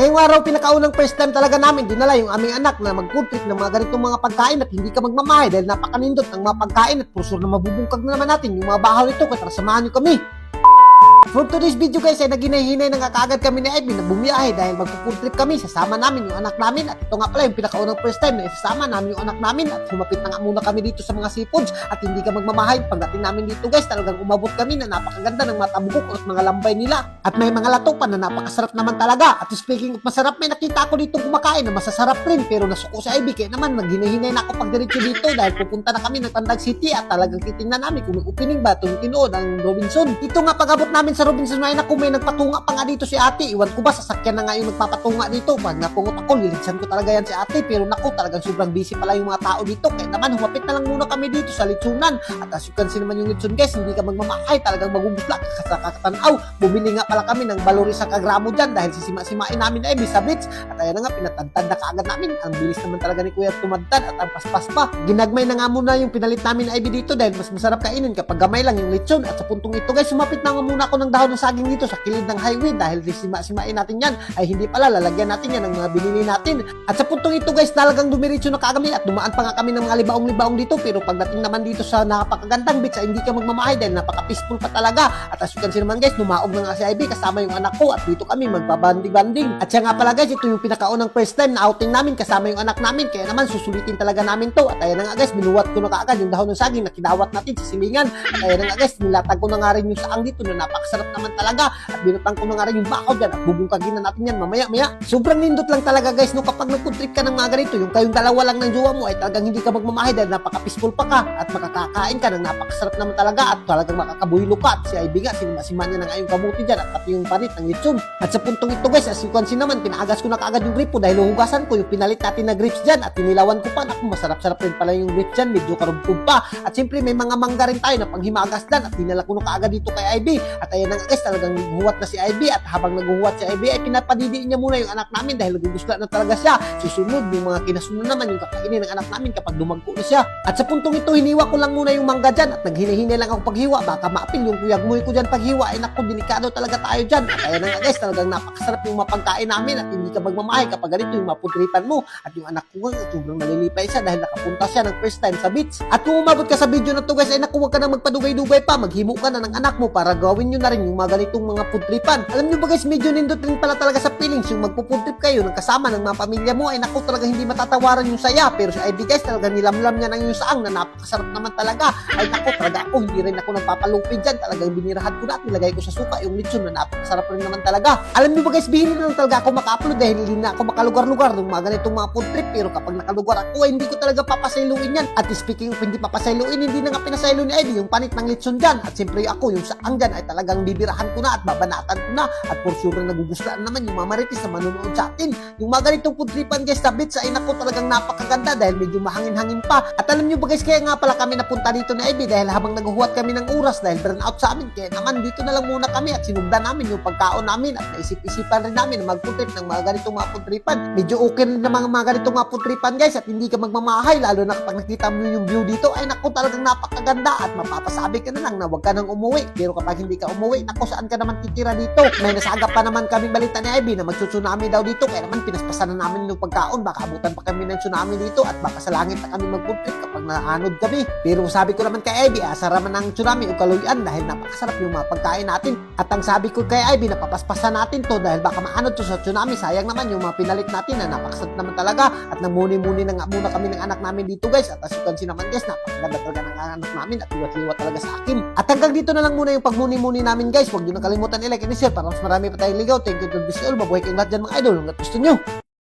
Ngayong araw, pinakaunang first time talaga namin dinala yung aming anak na mag-food ng mga ganitong mga pagkain at hindi ka magmamahay dahil napakanindot ng mga pagkain at pusur na mabubungkag na naman natin yung mga bahaw nito kaya tara samahan nyo kami. For today's video guys ay naginahinay na nga kaagad kami ni Ivy na bumiyahe dahil magpo-food trip kami. Sasama namin yung anak namin at ito nga pala yung pinakaunang first time na isasama namin yung anak namin at humapit na nga muna kami dito sa mga seafoods at hindi ka magmamahay. Pagdating namin dito guys talagang umabot kami na napakaganda ng mga tabugok at mga lambay nila at may mga latupan na napakasarap naman talaga. At speaking of masarap may nakita ako dito kumakain na masasarap rin pero nasuko sa Ivy kaya naman naghinahinay na ako pag diretso dito dahil pupunta na kami ng Pandag City at talagang titingnan namin kung may opening ba itong tinood ang Robinson. Ito nga pag-abot namin sa Robinson ay naku may nagpatunga pa nga dito si ate. Iwan ko ba sasakyan na nga yung nagpapatunga dito. Pag napungot ako, liligsan ko talaga yan si ate. Pero naku talagang sobrang busy pala yung mga tao dito. Kaya naman humapit na lang muna kami dito sa litsunan. At as you can see naman yung litsun guys, hindi ka magmamahay. Talagang magugusla sa kakatanaw. Bumili nga pala kami ng balori sa kagramo dyan dahil sisima-simain namin ay sa beach. At ayan na nga, pinatantad na kaagad namin. Ang bilis naman talaga ni Kuya tumantad at ang paspas pa. Ginagmay na nga muna yung pinalit namin na Ivy dito dahil mas masarap kainin kapag gamay lang yung lechon. At sa puntong ito guys, sumapit na nga muna ako ng dahon ng saging dito sa kilid ng highway dahil sisima-simain natin yan ay hindi pala lalagyan natin yan ng mga binili natin. At sa puntong ito guys, talagang dumiretso na kagami at dumaan pa nga kami ng mga libaong-libaong dito pero pagdating naman dito sa napakagandang beach ay hindi ka magmamahay dahil napaka-peaceful pa talaga. At as you can see naman guys, numaog na nga si Ivy kasama yung anak ko at dito kami magbabanding-banding. At siya nga pala guys, ito yung pinakaunang first time na outing namin kasama yung anak namin kaya naman susulitin talaga namin to. At ayan nga guys, binuwat ko na kaagad yung dahon ng saging na kinawat natin sa silingan. At ayan nga guys, nilatag ko na nga rin yung saang dito na napakasarap naman talaga. At binutang ko na rin yung bakaw dyan at bubungkagin na natin yan mamaya-maya. Sobrang nindot lang talaga guys no kapag nagputrip ka ng mga ganito, yung kayong dalawa lang ng jowa mo ay talagang hindi ka magmamahay dahil napaka-peaceful pa ka at makakakain ka ng napakasarap naman talaga at talagang makakabuhilo ka at si Ivy nga, sinimasiman niya na nga yung kabuti dyan at pati yung panit ng lechon. At sa puntong ito guys, as you can see naman, pinaagas ko na kaagad yung gripo dahil huhugasan ko yung pinalit natin na grips dyan at tinilawan ko pa. Naku, masarap-sarap rin pala yung grips dyan, medyo karubtub pa. At siyempre may mga mangga rin tayo na panghimagas dyan at dinala ko na kaagad dito kay Ivy. At ayan nga guys, talagang huwat na si Ivy at habang naghuhuwat si Ivy ay pinapadidiin niya muna yung anak namin dahil nagugusla na talaga siya. Susunod, yung mga kinasunod naman yung kakainin ng anak namin kapag dumagko na siya. At sa puntong ito, hiniwa ko lang muna yung mangga dyan at naghinahinay lang ako paghiwa. Baka maapil yung kuyag-muy ko dyan paghiwa. Ay naku, delikado talaga tayo dyan. At ayan na nga guys, talagang napakasarap yung mapagkain namin at hindi ka magmamahay kapag ganito yung maputripan mo. At yung anak ko nga, sobrang nalilipay siya dahil nakapunta siya ng first time sa beach. At kung umabot ka sa video na to guys, ay naku, huwag ka na magpadugay-dugay pa. Maghimo ka na ng anak mo para gawin nyo na rin yung mga ganitong mga putripan. Alam nyo ba guys, medyo nindot rin pala talaga sa feelings yung magpufood trip kayo ng kasama ng mga pamilya mo. Ay naku talaga hindi matatawaran yung saya. Pero si Ivy guys talaga nilamlam niya ng yung saang na napakasarap naman talaga. Ay naku talaga ako hindi rin ako nagpapalupid dyan. Talagang binirahan ko na at nilagay ko sa suka yung lechon na napakasarap rin naman talaga. Alam niyo ba guys bihili na lang talaga ako maka-upload dahil hindi na ako makalugar-lugar ng mga ganitong mga food trip pero kapag nakalugar ako ay hindi ko talaga papasailuin yan. At speaking of hindi papasailuin hindi na nga pinasaylo ni Ivy yung panit ng lechon dyan. At siyempre ako yung saang dyan ay talagang bibirahan ko na at babanatan ko na. At for sure na nagugustuhan naman yung mga marites na manunood sa atin. Yung mga ganitong food tripan guys sa beach ay naku talagang napakaganda dahil medyo mahangin-hangin pa. At alam nyo ba guys kaya nga pala kami napunta dito ni Ivy dahil habang naghuhuwat kami ng oras dahil burn out sa amin kaya naman dito na lang muna kami at sinugdan namin yung pagkaon namin at naisip-isipan rin namin na mag-food trip ng mga ganitong mga food tripan medyo okay rin ng mga, mga ganitong mga food tripan guys at hindi ka magmamahay lalo na kapag nakita mo yung view dito ay naku talagang napakaganda at mapapasabi ka na lang na huwag ka nang umuwi. Pero kapag hindi ka umuwi naku saan ka naman titira dito? May nasagap pa naman kami balita ni Ivy na magtsunami daw dito. Kaya naman pinaspasan na namin yung pagkaon. Baka abutan pa kami ng tsunami dito at baka sa langit na kami mag-food trip kapag naanod kami. Pero sabi ko naman kay Ivy asara man ng tsunami o kaluyan dahil napakasarap yung mga pagkain natin. At ang sabi ko kay Ivy napapaspasan natin to dahil baka maanod to sa tsunami. Sayang naman yung mga pinalit natin na napakasarap naman talaga. At namuni-muni na nga muna kami ng anak namin dito guys. At as you can see naman guys napakaganda talaga ng anak namin at liwat-liwat talaga sa akin. At hanggang dito na lang muna yung pagmuni-muni namin guys. Huwag nyo nakalimutan i-like and i-share para mas marami pa tayong ligaw. Thank you to all. Mabuhay kayong lahat dyan mga idol. Hanggat gusto nyo